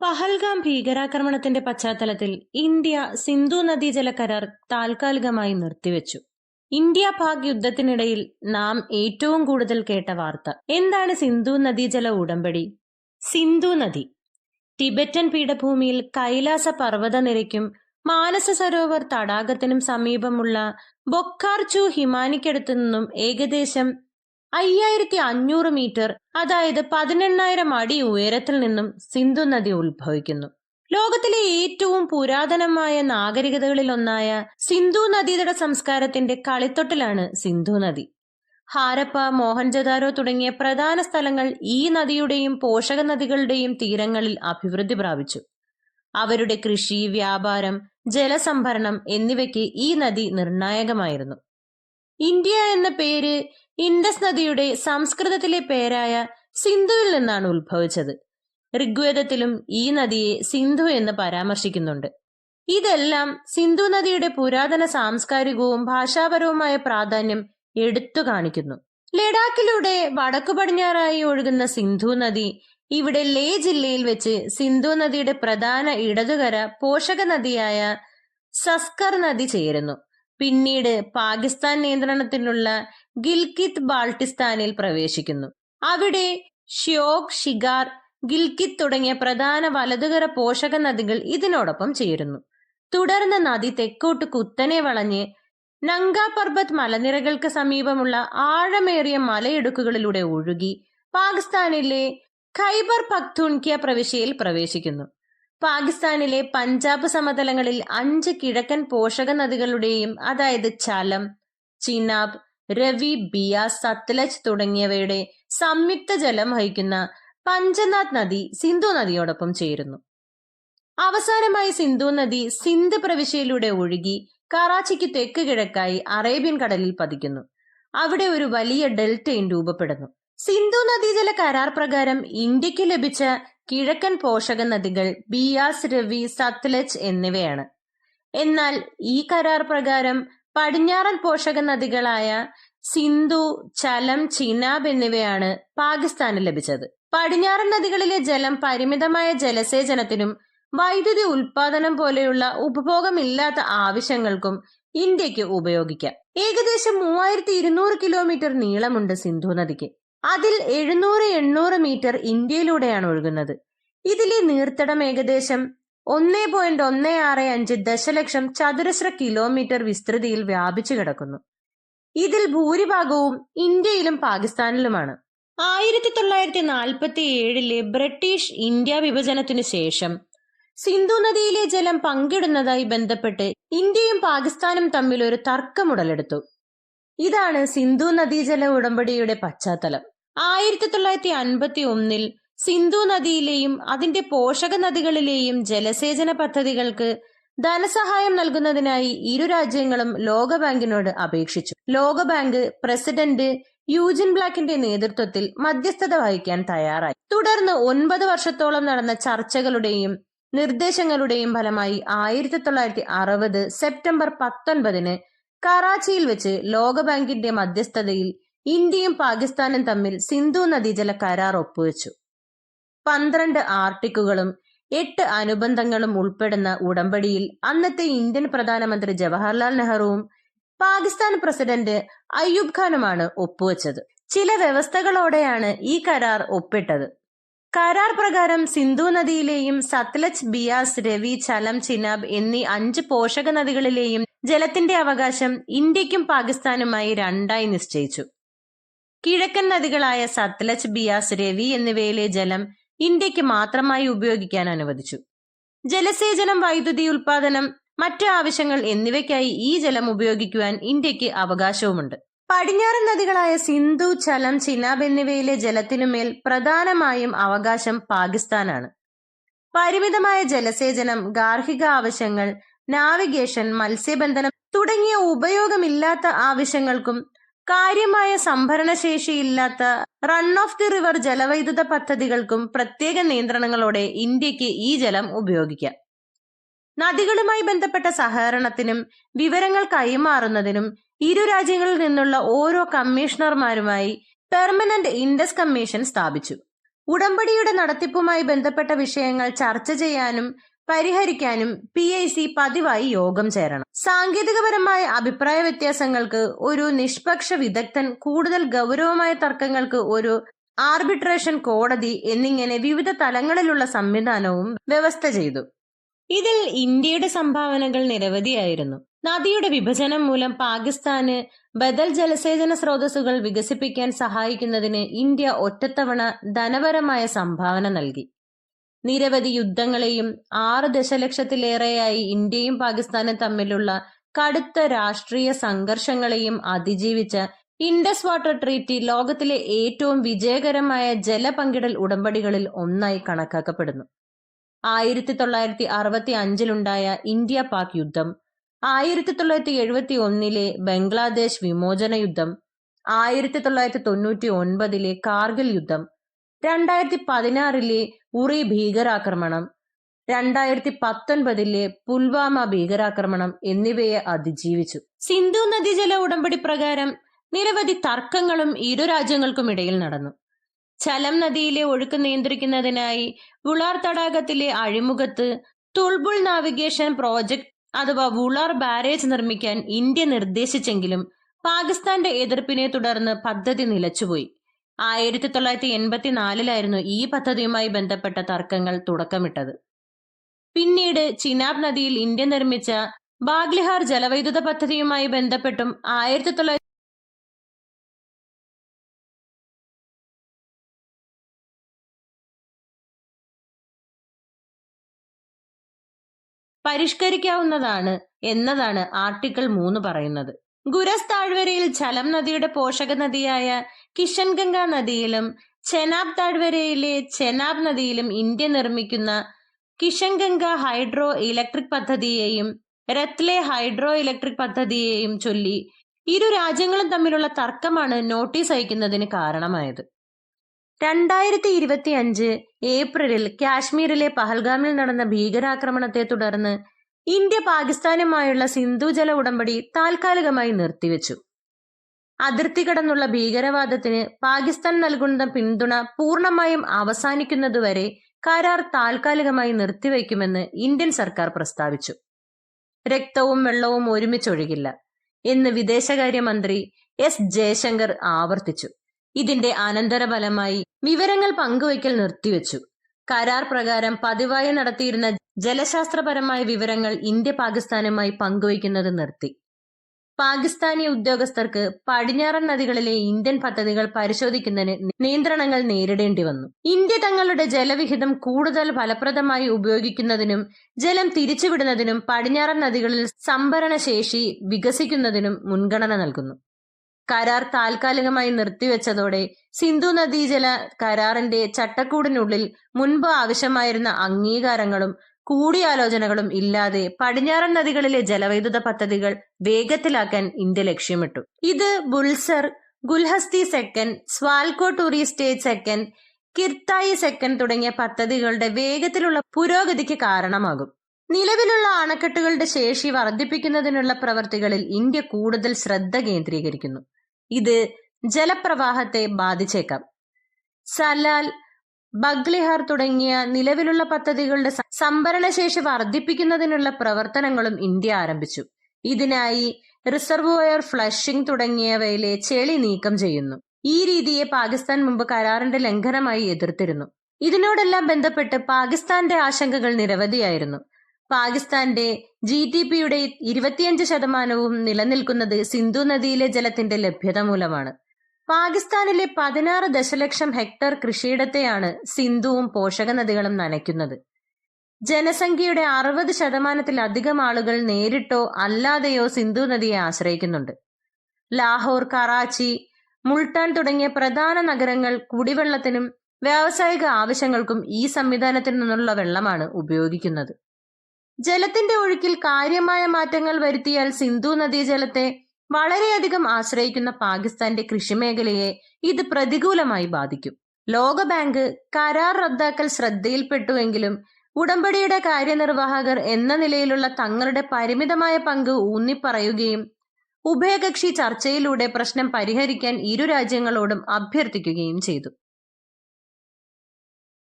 പഹൽഗാം ഭീകരാക്രമണത്തിന്റെ പശ്ചാത്തലത്തിൽ ഇന്ത്യ സിന്ധു നദീജല കരാർ താൽക്കാലികമായി നിർത്തിവെച്ചു. ഇന്ത്യ പാക് യുദ്ധത്തിനിടയിൽ നാം ഏറ്റവും കൂടുതൽ കേട്ട വാർത്ത. എന്താണ് സിന്ധു നദീജല ഉടമ്പടി? സിന്ധു നദി. ടിബറ്റൻ പീഠഭൂമിയിൽ കൈലാസ പർവതനിരയ്ക്കും മാനസ സരോവർ തടാകത്തിനും സമീപമുള്ള ബൊക്കാർചു ഹിമാനിക്കടുത്തു നിന്നും ഏകദേശം അയ്യായിരത്തി അഞ്ഞൂറ് മീറ്റർ അതായത് പതിനെണ്ണായിരം അടി ഉയരത്തിൽ നിന്നും സിന്ധു നദി ഉത്ഭവിക്കുന്നു. ലോകത്തിലെ ഏറ്റവും പുരാതനമായ നാഗരികതകളിലൊന്നായ സിന്ധു നദീതട സംസ്കാരത്തിന്റെ കളിത്തൊട്ടിലാണ് സിന്ധു നദി. ഹാരപ്പ മോഹൻജദാരോ തുടങ്ങിയ പ്രധാന സ്ഥലങ്ങൾ ഈ നദിയുടെയും പോഷക നദികളുടെയും തീരങ്ങളിൽ അഭിവൃദ്ധി പ്രാപിച്ചു. അവരുടെ കൃഷി വ്യാപാരം ജലസംഭരണം എന്നിവയ്ക്ക് ഈ നദി നിർണായകമായിരുന്നു. ഇന്ത്യ എന്ന പേര് ഇൻഡസ് നദിയുടെ സംസ്കൃതത്തിലെ പേരായ സിന്ധുവിൽ നിന്നാണ് ഉത്ഭവിച്ചത്. ഋഗ്വേദത്തിലും ഈ നദിയെ സിന്ധു എന്ന് പരാമർശിക്കുന്നുണ്ട്. ഇതെല്ലാം സിന്ധു നദിയുടെ പുരാതന സാംസ്കാരികവും ഭാഷാപരവുമായ പ്രാധാന്യം എടുത്തു കാണിക്കുന്നു. ലഡാക്കിലൂടെ വടക്കു പടിഞ്ഞാറായി ഒഴുകുന്ന സിന്ധു നദി ഇവിടെ ലേ ജില്ലയിൽ വെച്ച് സിന്ധു നദിയുടെ പ്രധാന ഇടതുകര പോഷക നദിയായ സസ്കർ നദി ചേരുന്നു. പിന്നീട് പാകിസ്ഥാൻ നിയന്ത്രണത്തിലുള്ള ഗിൽകിത്ത് ബാൾട്ടിസ്ഥാനിൽ പ്രവേശിക്കുന്നു. അവിടെ ഷ്യോക് ഷിഗാർ ഗിൽകിത്ത് തുടങ്ങിയ പ്രധാന വലതുകര പോഷക നദികൾ ഇതിനോടൊപ്പം ചേരുന്നു. തുടർന്ന് നദി തെക്കോട്ട് കുത്തനെ വളഞ്ഞ് നങ്ക പർബത്ത് മലനിരകൾക്ക് സമീപമുള്ള ആഴമേറിയ മലയിടുക്കുകളിലൂടെ ഒഴുകി പാകിസ്ഥാനിലെ ഖൈബർ പഖ്തൂൺക്യ പ്രവിശ്യയിൽ പ്രവേശിക്കുന്നു. പാകിസ്ഥാനിലെ പഞ്ചാബ് സമതലങ്ങളിൽ അഞ്ച് കിഴക്കൻ പോഷക നദികളുടെയും അതായത് ചലം ചിനാബ് രവി ബിയ സത്ലജ് തുടങ്ങിയവയുടെ സംയുക്ത ജലം വഹിക്കുന്ന പഞ്ചനാഥ് നദി സിന്ധു നദിയോടൊപ്പം ചേരുന്നു. അവസാനമായി സിന്ധു നദി സിന്ധ് പ്രവിശ്യയിലൂടെ ഒഴുകി കറാച്ചിക്ക് തെക്ക് കിഴക്കായി അറേബ്യൻ കടലിൽ പതിക്കുന്നു. അവിടെ ഒരു വലിയ ഡെൽറ്റയും രൂപപ്പെടുന്നു. സിന്ധു നദീജല കരാർ പ്രകാരം ഇന്ത്യയ്ക്ക് ലഭിച്ച കിഴക്കൻ പോഷക നദികൾ ബിയാസ് രവി സത്ലജ് എന്നിവയാണ്. എന്നാൽ ഈ കരാർ പ്രകാരം പടിഞ്ഞാറൻ പോഷക നദികളായ സിന്ധു ചലം ചിനാബ് എന്നിവയാണ് പാകിസ്ഥാന് ലഭിച്ചത്. പടിഞ്ഞാറൻ നദികളിലെ ജലം പരിമിതമായ ജലസേചനത്തിനും വൈദ്യുതി ഉൽപാദനം പോലെയുള്ള ഉപഭോഗമില്ലാത്ത ആവശ്യങ്ങൾക്കും ഇന്ത്യയ്ക്ക് ഉപയോഗിക്കാം. ഏകദേശം മൂവായിരത്തി ഇരുന്നൂറ് കിലോമീറ്റർ നീളമുണ്ട് സിന്ധു നദിക്ക്. അതിൽ എഴുന്നൂറ് എണ്ണൂറ് മീറ്റർ ഇന്ത്യയിലൂടെയാണ് ഒഴുകുന്നത്. ഇതിലെ നീർത്തടം ഏകദേശം ഒന്നേ പോയിന്റ് ഒന്ന് ആറ് അഞ്ച് ദശലക്ഷം ചതുരശ്ര കിലോമീറ്റർ വിസ്തൃതിയിൽ വ്യാപിച്ചു കിടക്കുന്നു. ഇതിൽ ഭൂരിഭാഗവും ഇന്ത്യയിലും പാകിസ്ഥാനിലുമാണ്. ആയിരത്തി തൊള്ളായിരത്തി നാൽപ്പത്തി ഏഴിലെ ബ്രിട്ടീഷ് ഇന്ത്യ വിഭജനത്തിനു ശേഷം സിന്ധു നദിയിലെ ജലം പങ്കിടുന്നതായി ബന്ധപ്പെട്ട് ഇന്ത്യയും പാകിസ്ഥാനും തമ്മിൽ ഒരു തർക്കമുടലെടുത്തു. ഇതാണ് സിന്ധു നദീജല ഉടമ്പടിയുടെ പശ്ചാത്തലം. ആയിരത്തി തൊള്ളായിരത്തി അൻപത്തി ഒന്നിൽ സിന്ധു നദിയിലെയും അതിന്റെ പോഷക നദികളിലെയും ജലസേചന പദ്ധതികൾക്ക് ധനസഹായം നൽകുന്നതിനായി ഇരു രാജ്യങ്ങളും ലോകബാങ്കിനോട് അപേക്ഷിച്ചു. ലോകബാങ്ക് പ്രസിഡന്റ് യൂജിൻ ബ്ലാക്കിന്റെ നേതൃത്വത്തിൽ മധ്യസ്ഥത വഹിക്കാൻ തയ്യാറായി. തുടർന്ന് ഒൻപത് വർഷത്തോളം നടന്ന ചർച്ചകളുടെയും നിർദ്ദേശങ്ങളുടെയും ഫലമായി ആയിരത്തി തൊള്ളായിരത്തി അറുപത് സെപ്റ്റംബർ പത്തൊൻപതിന് കറാച്ചിയിൽ വെച്ച് ലോകബാങ്കിന്റെ മധ്യസ്ഥതയിൽ ഇന്ത്യയും പാകിസ്ഥാനും തമ്മിൽ സിന്ധു നദീജല കരാർ ഒപ്പുവെച്ചു. പന്ത്രണ്ട് ആർട്ടിക്കുകളും എട്ട് അനുബന്ധങ്ങളും ഉൾപ്പെടുന്ന ഉടമ്പടിയിൽ അന്നത്തെ ഇന്ത്യൻ പ്രധാനമന്ത്രി ജവഹർലാൽ നെഹ്റുവും പാകിസ്ഥാൻ പ്രസിഡന്റ് അയ്യൂബ് ഖാനുമാണ് ഒപ്പുവെച്ചത്. ചില വ്യവസ്ഥകളോടെയാണ് ഈ കരാർ ഒപ്പിട്ടത്. കരാർ പ്രകാരം സിന്ധു നദിയിലെയും സത്ലജ് ബിയാസ് രവി ചലം ചിനാബ് എന്നീ അഞ്ച് പോഷക നദികളിലെയും ജലത്തിന്റെ അവകാശം ഇന്ത്യക്കും പാകിസ്ഥാനുമായി രണ്ടായി നിശ്ചയിച്ചു. കിഴക്കൻ നദികളായ സത്ലജ് ബിയാസ് രവി എന്നിവയിലെ ജലം ഇന്ത്യയ്ക്ക് മാത്രമായി ഉപയോഗിക്കാൻ അനുവദിച്ചു. ജലസേചനം വൈദ്യുതി ഉൽപാദനം മറ്റ് ആവശ്യങ്ങൾ എന്നിവയ്ക്കായി ഈ ജലം ഉപയോഗിക്കുവാൻ ഇന്ത്യയ്ക്ക് അവകാശവുമുണ്ട്. പടിഞ്ഞാറൻ നദികളായ സിന്ധു ചലം ചിനാബ് എന്നിവയിലെ ജലത്തിനുമേൽ പ്രധാനമായും അവകാശം പാകിസ്ഥാനാണ്. പരിമിതമായ ജലസേചനം ഗാർഹിക ആവശ്യങ്ങൾ നാവിഗേഷൻ മത്സ്യബന്ധനം തുടങ്ങിയ ഉപയോഗമില്ലാത്ത ആവശ്യങ്ങൾക്കും കാര്യമായ സംഭരണശേഷിയില്ലാത്ത റൺ ഓഫ് ദി റിവർ ജലവൈദ്യുത പദ്ധതികൾക്കും പ്രത്യേക നിയന്ത്രണങ്ങളോടെ ഇന്ത്യയ്ക്ക് ഈ ജലം ഉപയോഗിക്കാം. നദികളുമായി ബന്ധപ്പെട്ട സഹകരണത്തിനും വിവരങ്ങൾ കൈമാറുന്നതിനും ഇരു രാജ്യങ്ങളിൽ നിന്നുള്ള ഓരോ കമ്മീഷണർമാരുമായി പെർമനന്റ് ഇൻഡസ് കമ്മീഷൻ സ്ഥാപിച്ചു. ഉടമ്പടിയുടെ നടത്തിപ്പുമായി ബന്ധപ്പെട്ട വിഷയങ്ങൾ ചർച്ച ചെയ്യാനും പരിഹരിക്കാനും പി ഐ സി പതിവായി യോഗം ചേരണം. സാങ്കേതികപരമായ അഭിപ്രായ വ്യത്യാസങ്ങൾക്ക് ഒരു നിഷ്പക്ഷ വിദഗ്ധൻ കൂടുതൽ ഗൗരവമായ തർക്കങ്ങൾക്ക് ഒരു ആർബിട്രേഷൻ കോടതി എന്നിങ്ങനെ വിവിധ തലങ്ങളിലുള്ള സംവിധാനവും വ്യവസ്ഥ ചെയ്തു. ഇതിൽ ഇന്ത്യയുടെ സംഭാവനകൾ നിരവധിയായിരുന്നു. നദിയുടെ വിഭജനം മൂലം പാകിസ്ഥാന് ബദൽ ജലസേചന സ്രോതസ്സുകൾ വികസിപ്പിക്കാൻ സഹായിക്കുന്നതിന് ഇന്ത്യ ഒറ്റത്തവണ ധനപരമായ സംഭാവന നൽകി. നിരവധി യുദ്ധങ്ങളെയും ആറ് ദശലക്ഷത്തിലേറെയായി ഇന്ത്യയും പാകിസ്ഥാനും തമ്മിലുള്ള കടുത്ത രാഷ്ട്രീയ സംഘർഷങ്ങളെയും അതിജീവിച്ച ഇൻഡസ് വാട്ടർ ട്രീറ്റി ലോകത്തിലെ ഏറ്റവും വിജയകരമായ ജല പങ്കിടൽ ഉടമ്പടികളിൽ ഒന്നായി കണക്കാക്കപ്പെടുന്നു. ആയിരത്തി തൊള്ളായിരത്തി അറുപത്തി അഞ്ചിലുണ്ടായ ഇന്ത്യ പാക് യുദ്ധം ആയിരത്തി തൊള്ളായിരത്തി എഴുപത്തി ഒന്നിലെ ബംഗ്ലാദേശ് വിമോചന യുദ്ധം ആയിരത്തി തൊള്ളായിരത്തി തൊണ്ണൂറ്റി ഒൻപതിലെ കാർഗിൽ യുദ്ധം രണ്ടായിരത്തി പതിനാറിലെ ഉറി ഭീകരാക്രമണം രണ്ടായിരത്തി പത്തൊൻപതിലെ പുൽവാമ ഭീകരാക്രമണം എന്നിവയെ അതിജീവിച്ചു. സിന്ധു നദീജല ഉടമ്പടി പ്രകാരം നിരവധി തർക്കങ്ങളും ഇരു രാജ്യങ്ങൾക്കും ഇടയിൽ നടന്നു. ചലം നദിയിലെ ഒഴുക്ക് നിയന്ത്രിക്കുന്നതിനായി വുളാർ തടാകത്തിലെ അഴിമുഖത്ത് തുൾബുൾ നാവിഗേഷൻ പ്രോജക്ട് അഥവാ വുളാർ ബാരേജ് നിർമ്മിക്കാൻ ഇന്ത്യ നിർദ്ദേശിച്ചെങ്കിലും പാകിസ്ഥാന്റെ എതിർപ്പിനെ തുടർന്ന് പദ്ധതി നിലച്ചുപോയി. ആയിരത്തി തൊള്ളായിരത്തി എൺപത്തിനാലിലായിരുന്നു ഈ പദ്ധതിയുമായി ബന്ധപ്പെട്ട തർക്കങ്ങൾ തുടക്കമിട്ടത്. പിന്നീട് ചിനാബ് നദിയിൽ ഇന്ത്യ നിർമ്മിച്ച ബാഗ്ലിഹാർ ജലവൈദ്യുത പദ്ധതിയുമായി ബന്ധപ്പെട്ടും ആയിരത്തി തൊള്ളായിരത്തി പരിഷ്കരിക്കാവുന്നതാണ് എന്നതാണ് ആർട്ടിക്കിൾ മൂന്ന് പറയുന്നത്. ഗുരസ് താഴ്വരയിൽ ഝലം നദിയുടെ പോഷക നദിയായ കിഷൻഗംഗ നദിയിലും ചെനാബ് താഴ്വരയിലെ ചെനാബ് നദിയിലും ഇന്ത്യ നിർമ്മിക്കുന്ന കിഷൻഗംഗ ഹൈഡ്രോ ഇലക്ട്രിക് പദ്ധതിയെയും രത്ലെ ഹൈഡ്രോ ഇലക്ട്രിക് പദ്ധതിയെയും ചൊല്ലി ഇരു രാജ്യങ്ങളും തമ്മിലുള്ള തർക്കമാണ് നോട്ടീസ് അയക്കുന്നതിന് കാരണമായത്. രണ്ടായിരത്തി ഇരുപത്തി അഞ്ച് ഏപ്രിലിൽ കാശ്മീരിലെ പഹൽഗാമിൽ നടന്ന ഭീകരാക്രമണത്തെ തുടർന്ന് ഇന്ത്യ പാകിസ്ഥാനുമായുള്ള സിന്ധു ജല ഉടമ്പടി താൽക്കാലികമായി നിർത്തിവെച്ചു. അതിർത്തി കടന്നുള്ള ഭീകരവാദത്തിന് പാകിസ്ഥാൻ നൽകുന്ന പിന്തുണ പൂർണമായും അവസാനിക്കുന്നതുവരെ കരാർ താൽക്കാലികമായി നിർത്തിവെക്കുമെന്ന് ഇന്ത്യൻ സർക്കാർ പ്രസ്താവിച്ചു. രക്തവും വെള്ളവും ഒരുമിച്ചൊഴുകില്ല എന്ന് വിദേശകാര്യമന്ത്രി എസ് ജയശങ്കർ ആവർത്തിച്ചു. ഇതിന്റെ അനന്തരഫലമായി വിവരങ്ങൾ പങ്കുവയ്ക്കൽ നിർത്തിവെച്ചു. കരാർ പ്രകാരം പതിവായി നടത്തിയിരുന്ന ജലശാസ്ത്രപരമായ വിവരങ്ങൾ ഇന്ത്യ പാകിസ്ഥാനുമായി പങ്കുവയ്ക്കുന്നത് നിർത്തി. പാകിസ്ഥാനി ഉദ്യോഗസ്ഥർക്ക് പടിഞ്ഞാറൻ നദികളിലെ ഇന്ത്യൻ പദ്ധതികൾ പരിശോധിക്കുന്നതിന് നിയന്ത്രണങ്ങൾ നേരിടേണ്ടി വന്നു. ഇന്ത്യ തങ്ങളുടെ ജലവിഹിതം കൂടുതൽ ഫലപ്രദമായി ഉപയോഗിക്കുന്നതിനും ജലം തിരിച്ചുവിടുന്നതിനും പടിഞ്ഞാറൻ നദികളിൽ സംഭരണ ശേഷി വികസിക്കുന്നതിനും മുൻഗണന നൽകുന്നു. കരാർ താൽക്കാലികമായി നിർത്തിവെച്ചതോടെ സിന്ധു നദീജല കരാറിന്റെ ചട്ടക്കൂടിനുള്ളിൽ മുൻപ് ആവശ്യമായിരുന്ന അംഗീകാരങ്ങളും കൂടിയാലോചനകളും ഇല്ലാതെ പടിഞ്ഞാറൻ നദികളിലെ ജലവൈദ്യുത പദ്ധതികൾ വേഗത്തിലാക്കാൻ ഇന്ത്യ ലക്ഷ്യമിട്ടു. ഇത് ബുൾസർ ഗുൽഹസ്തി സെക്കൻഡ് സ്വാൽകോ ടൂറി സ്റ്റേറ്റ് സെക്കൻഡ് കിർത്തായി സെക്കൻഡ് തുടങ്ങിയ പദ്ധതികളുടെ വേഗത്തിലുള്ള പുരോഗതിക്ക് കാരണമാകും. നിലവിലുള്ള അണക്കെട്ടുകളുടെ ശേഷി വർദ്ധിപ്പിക്കുന്നതിനുള്ള പ്രവർത്തികളിൽ ഇന്ത്യ കൂടുതൽ ശ്രദ്ധ കേന്ദ്രീകരിക്കുന്നു. ഇത് ജലപ്രവാഹത്തെ ബാധിച്ചേക്കാം. സലാൽ ബഗ്ലിഹാർ തുടങ്ങിയ നിലവിലുള്ള പദ്ധതികളുടെ സംഭരണശേഷി വർദ്ധിപ്പിക്കുന്നതിനുള്ള പ്രവർത്തനങ്ങളും ഇന്ത്യ ആരംഭിച്ചു. ഇതിനായി റിസർവോയർ ഫ്ലഷിംഗ് തുടങ്ങിയവയിലെ ചെളി നീക്കം ചെയ്യുന്നു. ഈ രീതിയെ പാകിസ്ഥാൻ മുമ്പ് കരാറിന്റെ ലംഘനമായി എതിർത്തിരുന്നു. ഇതിനോടെല്ലാം ബന്ധപ്പെട്ട് പാകിസ്ഥാന്റെ ആശങ്കകൾ നിരവധിയായിരുന്നു. പാകിസ്ഥാന്റെ ജി ഡി പിയുടെ ഇരുപത്തിയഞ്ച് ശതമാനവും നിലനിൽക്കുന്നത് സിന്ധു നദിയിലെ ജലത്തിന്റെ ലഭ്യത മൂലമാണ്. പാകിസ്ഥാനിലെ പതിനാറ് ദശലക്ഷം ഹെക്ടർ കൃഷിയിടത്തെയാണ് സിന്ധുവും പോഷക നദികളും നനയ്ക്കുന്നത്. ജനസംഖ്യയുടെ അറുപത് ശതമാനത്തിലധികം ആളുകൾ നേരിട്ടോ അല്ലാതെയോ സിന്ധു നദിയെ ആശ്രയിക്കുന്നുണ്ട്. ലാഹോർ കറാച്ചി മുൾട്ടാൻ തുടങ്ങിയ പ്രധാന നഗരങ്ങൾ കുടിവെള്ളത്തിനും വ്യാവസായിക ആവശ്യങ്ങൾക്കും ഈ സംവിധാനത്തിൽ നിന്നുള്ള വെള്ളമാണ് ഉപയോഗിക്കുന്നത്. ജലത്തിന്റെ ഒഴുക്കിൽ കാര്യമായ മാറ്റങ്ങൾ വരുത്തിയാൽ സിന്ധു നദീജലത്തെ വളരെയധികം ആശ്രയിക്കുന്ന പാകിസ്ഥാന്റെ കൃഷിമേഖലയെ ഇത് പ്രതികൂലമായി ബാധിക്കും. ലോകബാങ്ക് കരാർ റദ്ദാക്കൽ ശ്രദ്ധയിൽപ്പെട്ടുവെങ്കിലും ഉടമ്പടിയുടെ കാര്യനിർവാഹകർ എന്ന നിലയിലുള്ള തങ്ങളുടെ പരിമിതമായ പങ്ക് ഊന്നിപ്പറയുകയും ഉഭയകക്ഷി ചർച്ചയിലൂടെ പ്രശ്നം പരിഹരിക്കാൻ ഇരു രാജ്യങ്ങളോടും അഭ്യർത്ഥിക്കുകയും ചെയ്തു.